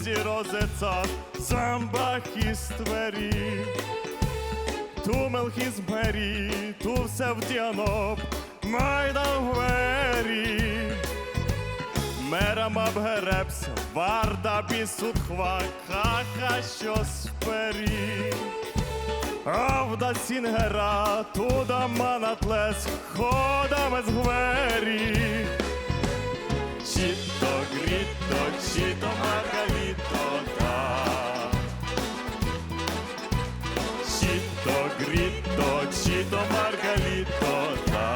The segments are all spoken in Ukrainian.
ulici rozecat, zambach i stveri. Tu melchizmeri, tu все вдяно, майдан гвері. Мерам абгерепс, варда бісудхва, хаха що спері. Авда сінгера, туда манатлес, ходаме Чіто гріто, чіто маргаліто, да. Чіто гріто, чіто маргаліто, да.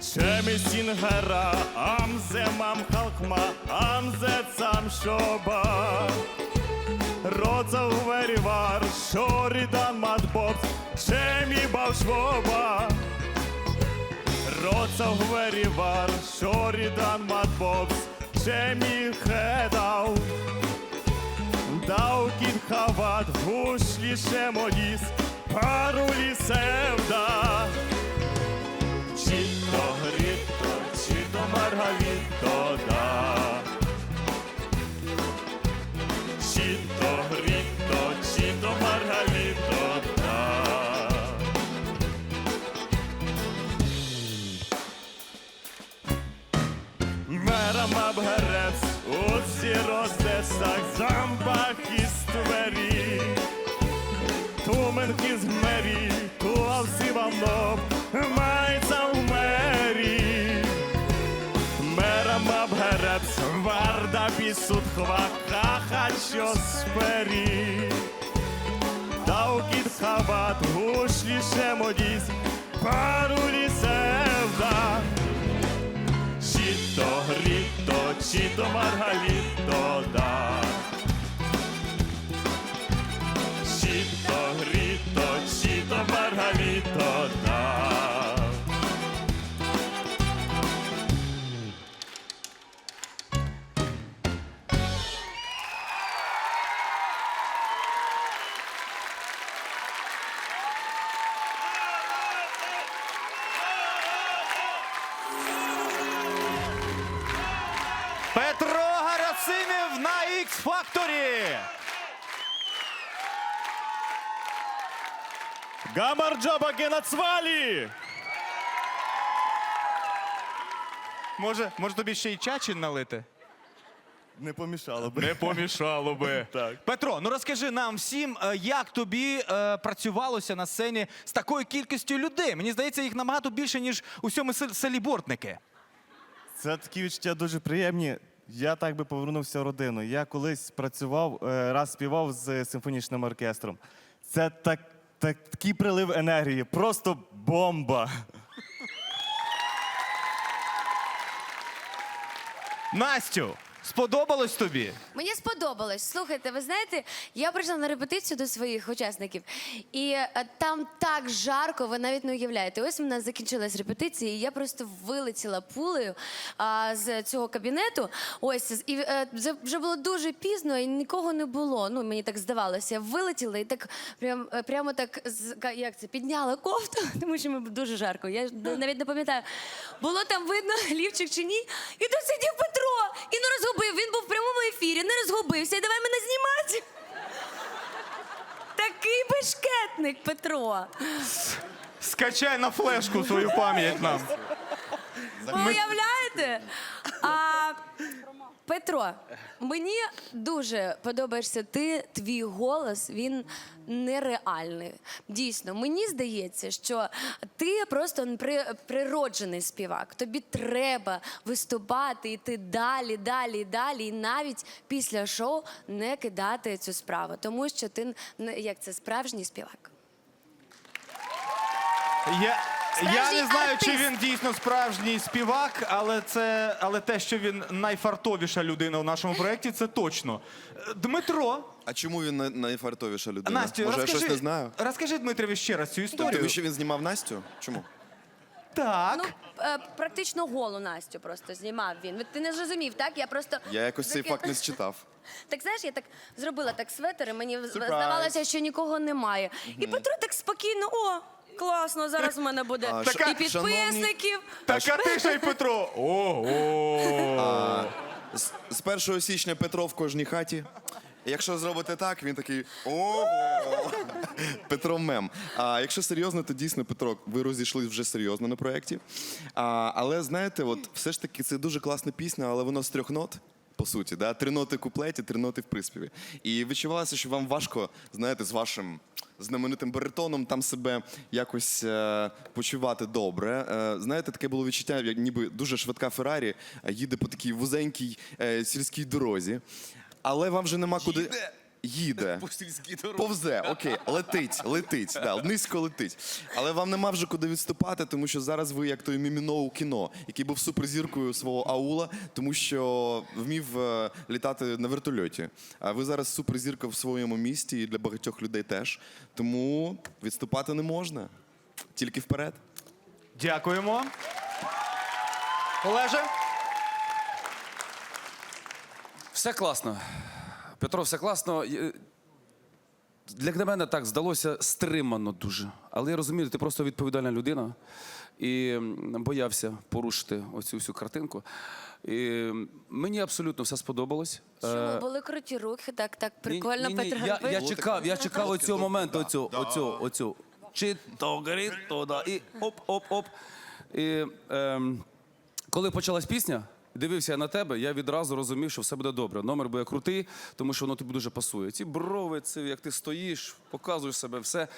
Чемі сінгера, амзе мам халкма, амзе цам шоба. Родза уверівар, шорідан матбот, чемі бавшвоба. Родза уверівар, шорідан матбот, чемі хедав. Дав кіт хават, гушлі шемоліс, парулі севда. Чіто гріто, чіто маргаліто, Мерам абгерец, усі роздесах, замбах і ствері. Туменки з мері, ту авсівано, майця в мері. Мерам абгерец, варда бісудхва, хаха що спері. Дав кіт хабат, гушлі шемодіс, парулі севда. Чіто чи то маргаліто, X Factory! Гамарджаба генацвалі! Може, може тобі ще й чачин налити? Не помішало би. Не помішало би. Так. Петро, ну розкажи нам всім, е, як тобі е, працювалося на сцені з такою кількістю людей. Мені здається, їх набагато більше, ніж у всьому сел- селі Бортники. Це такі відчуття дуже приємні. Я так би повернувся в родину. Я колись працював, е, раз співав з симфонічним оркестром. Це так, так, такий прилив енергії, просто бомба. Настю, сподобалось тобі? Мені сподобалось. Слухайте, ви знаєте, я прийшла на репетицію до своїх учасників, і е, там так жарко, ви навіть не уявляєте. Ось в нас закінчилась репетиція, і я просто вилетіла пулею а, з цього кабінету. Ось і е, вже- вже було дуже пізно, і нікого не було. Ну мені так здавалося. Я вилетіла і так прям е, прямо так з ка- як це підняла кофту, тому що мені дуже жарко. Я ж навіть не пам'ятаю, було там видно лівчик чи ні. І тут сидів Петро і давай мене знімати. Такий бешкетник Петро. Скачай на флешку свою пам'ять нам. Ви уявляєте? А, Петро, мені дуже подобаєшся ти, твій голос, він нереальний. Дійсно, мені здається, що ти просто при, природжений співак. Тобі треба виступати, йти далі, далі, далі, і навіть після шоу не кидати цю справу, тому що ти як це справжній співак. Я, я не знаю, чи він дійсно справжній співак, але це але те, що він найфартовіша людина в нашому проєкті, це точно. Дмитро, А чому він най- найфартовіша людина? Настю, Може, я розкажи, щось не знаю? розкажи Дмитрові ще раз цю історію. Тому що він знімав Настю? Чому? Так. Ну, е, практично голу Настю просто знімав він. Ти не зрозумів, так? Я просто. Я якось цей факт не считав. Так знаєш, я так зробила так светер, і мені Surprise. здавалося, що нікого немає. І Петро так спокійно, о, Класно, зараз в мене буде А, і підписників. Така ти ще й Петро. Ого. З, з 1 січня Петро в кожній хаті. Якщо зробите так, він такий ого. Петро мем. А якщо серйозно, то дійсно Петро, ви розійшлись вже серйозно на проєкті. А, але знаєте, от все ж таки це дуже класна пісня, але воно з трьох нот. По суті, да? три ноти в куплеті, три ноти в приспіві. І відчувалося, що вам важко, знаєте, з вашим знаменитим баритоном там себе якось е, почувати добре. Е, знаєте, таке було відчуття, як ніби дуже швидка Феррарі е, їде по такій вузенькій е, сільській дорозі. Але вам вже нема куди. Їде. Повзе, окей, летить, летить, да, низько летить. Але вам нема вже куди відступати, тому що зараз ви як той Міміно у кіно, який був суперзіркою свого аула, тому що вмів е, літати на вертольоті. А ви зараз суперзірка в своєму місті і для багатьох людей теж. Тому відступати не можна. Тільки вперед. Дякуємо. Олеже? Все класно. Петро, все класно. Е, Для мене так здалося стримано дуже. Але я розумію, ти просто відповідальна людина і боявся порушити оцю всю картинку. І мені абсолютно все сподобалось. Е, Чому були круті руки, так, так прикольно ні, ні, Петро я, робив? я чекав, я чекав оцього моменту, оцю, оцю, оцю. Чи то горить, то да. І оп-оп-оп. І ем, коли почалась пісня, дивився я на тебе, я відразу розумів, що все буде добре. Номер буде крутий, тому що воно тобі дуже пасує. Ці брови, це як ти стоїш, показуєш себе, все.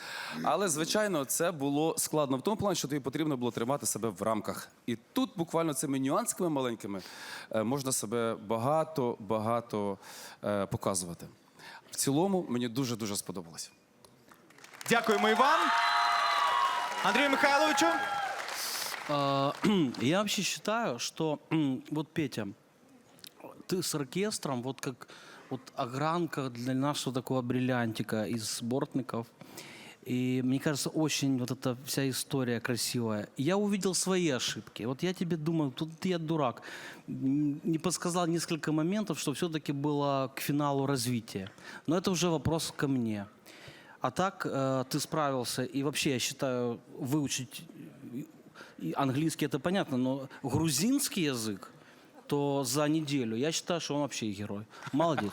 Але, звичайно, це було складно в тому плані, що тобі потрібно було тримати себе в рамках. І тут буквально цими нюансами маленькими е, можна себе багато, багато е, показувати. В цілому мені дуже дуже сподобалось. Дякуємо і вам. Андрію Михайловичу. А, Я вообще считаю, что вот Петя, ты с оркестром, вот как вот огранка для нашего такого бриллиантика из бортников. И мне кажется, очень вот эта вся история красивая. Я увидел свои ошибки. Вот я тебе думаю, тут я дурак. Не подсказал несколько моментов, что все-таки было к финалу развития. Но это уже вопрос ко мне. А так э, ты справился. И вообще, я считаю, выучить и английский это понятно, но грузинский язык, то за неделю, я считаю, что он вообще герой. Молодец.